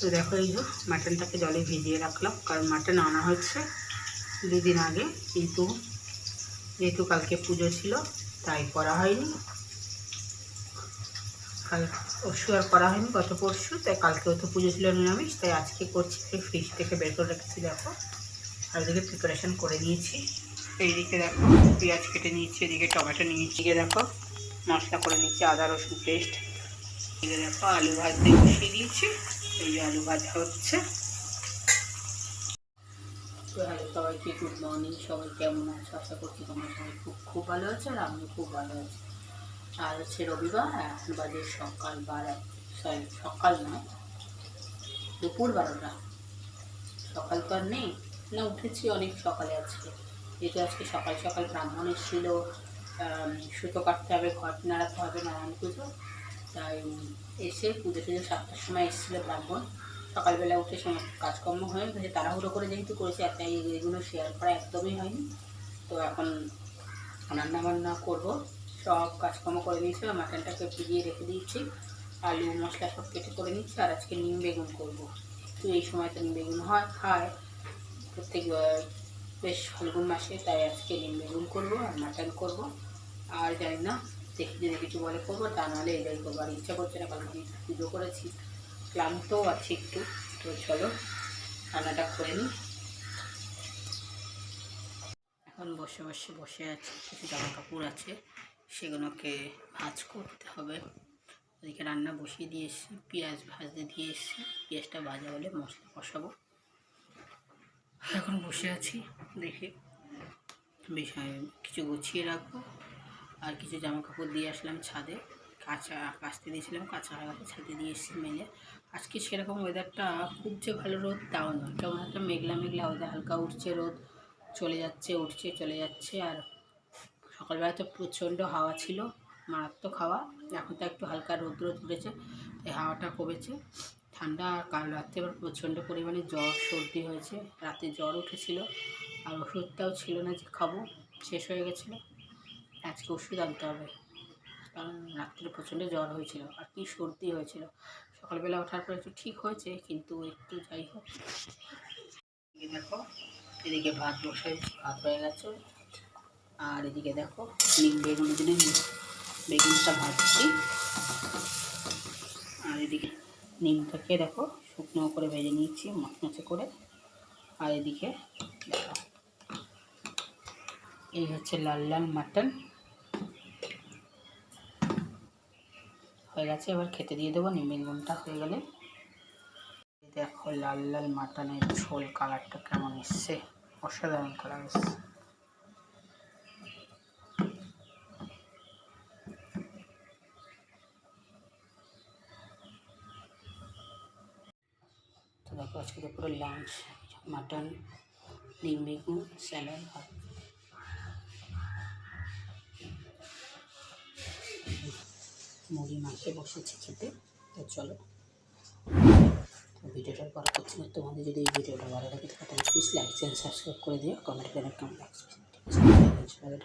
তো দেখো এই যে মাটনটাকে জলে ভিজিয়ে রাখলাম, কারণ মাটন আনা হয়েছে দুদিন আগে, কিন্তু যেহেতু কালকে পুজো ছিল, তাই করা হয়নি। কাল পরশু আর করা হয়নি, গত পরশু, তাই কালকেও তো পুজো ছিল নিরামিষ, তাই আজকে করছি ফ্রিজ থেকে বের করে রেখেছি, দেখো। আর ওদিকে প্রিপারেশন করে নিয়েছি। এইদিকে দেখো, পেঁয়াজ কেটে নিয়েছি, এদিকে টমেটো নিয়েছি, এদিকে দেখো, মশলা করে নিচ্ছি আদা রসুন পেস্ট এদিকে দেখো আলু ভাজতে বসিয়ে দিয়েছি। এই যে আলু ভাজা হচ্ছে। হ্যালো সবাইকে গুড মর্নিং সবাই কেমন আছো? আশা করছি তোমরা সবাই খুব খুব ভালো আছো আর আমিও খুব ভালো আছি। আর হচ্ছে রবিবার এখন বাজে সকাল বারো সরি সকাল নয়, দুপুর বারোটা। সকাল তো আর নেই। না, উঠেছি অনেক সকালে আজকে। যেহেতু আজকে সকাল সকাল ব্রাহ্মণ এসেছিল সুতো কাটতে হবে ঘর নাড়াতে হবে নারায়ণ পুজো। তাই এসে পুজো টুজো সাতটার সময় এসেছিল ব্রাহ্মণ। সকালবেলা উঠে সমস্ত কাজকর্ম হয়ে গেছে। তাড়াহুড়ো করে যেহেতু করেছি একটা এগুলো শেয়ার করা একদমই হয়নি। তো এখন রান্না বান্না করব। সব কাজকর্ম করে নিয়েছি আর মাটনটাকে ভিজিয়ে রেখে দিয়েছি। আলু, মশলা সব কেটে করে নিচ্ছি আর আজকে নিম বেগুন করব। তো এই সময় তো নিম বেগুন হয়, খায়। প্রত্যেক বেশ ফাল্গুন মাসে তাই আজকে নিম বেগুন করব আর মাটন করব। আর জানি না দেখি যদি কিছু বলে করব তা নাহলে এটাই করব। আর ইচ্ছা করছে না যেহেতু পুজো করেছি। ক্লান্তও আছি একটু। তো চলো, রান্নাটা করে নিই। এখন বসে বসে বসে আছি। কিছু জামা কাপড় আছে, সেগুলোকে ভাজ করতে হবে। ওদিকে রান্না বসিয়ে দিয়ে এসেছি, পেঁয়াজ ভাজতে দিয়ে এসেছি। পেঁয়াজটা ভাজা হলে মশলা কষাবো। এখন বসে আছি, দেখে বিষয় কিছু গুছিয়ে রাখব। আর কিছু জামা কাপড় দিয়ে আসলাম ছাদে। কাঁচা কাচতে দিয়েছিলাম, কাঁচা ছাদে দিয়ে এসেছি মেলে। আজকে সেরকম ওয়েদারটা খুব যে ভালো রোদ, তাও নয়। কেমন একটা মেঘলা মেঘলা ওয়েদার হালকা উঠছে রোদ, চলে যাচ্ছে, উঠছে, চলে যাচ্ছে। আর সকালবেলা তো প্রচণ্ড হাওয়া ছিল, মারাত্মক হাওয়া। এখন তো একটু হালকা রোদ রোদ উঠেছে, তাই হাওয়াটা কমেছে। ঠান্ডা আর কাল রাত্রে আবার প্রচণ্ড পরিমাণে জ্বর, সর্দি হয়েছে। রাতে জ্বর উঠেছিল, আর ওষুধটাও ছিল না যে খাব, শেষ হয়ে গেছিল। আজকে ওষুধ আনতে হবে। কারণ রাত্রে প্রচণ্ড জ্বর হয়েছিল। আর কি সর্দি হয়েছিল। সকালবেলা ওঠার পর একটু ঠিক হয়েছে, কিন্তু একটু যাই হোক। দেখো, এদিকে ভাত বসাই, ভাত হয়ে গেছে। আর এদিকে দেখো নিম বেগুন দিনে বেগুনটা ভাজছি। আর এদিকে নিমটাকে দেখো, শুকনো করে ভেজে নিয়েছি, মচমচে করে। আর এদিকে দেখো, এই হচ্ছে লাল লাল মাটন। হয়ে গেছে, এবার খেতে দিয়ে দেবো নিম বেগুনটা হয়ে গেলে। দেখো লাল লাল মাটনের ঝোল কালারটা কেমন এসছে, অসাধারণ কালার এসছে। তো দেখো আজকে দুপুরে লাঞ্চ মাটন বেগুন স্যালাড মুড়ি মাখে বসেছি খেতে। তো চলো। ভিডিওটা বড় করছি না। তোমাদের যদি এই ভিডিওটা ভালো লাগে, তাহলে প্লিজ লাইক চ্যানেল সাবস্ক্রাইব করে দিও। কমেন্ট করে কেমন লাগছে ঠিক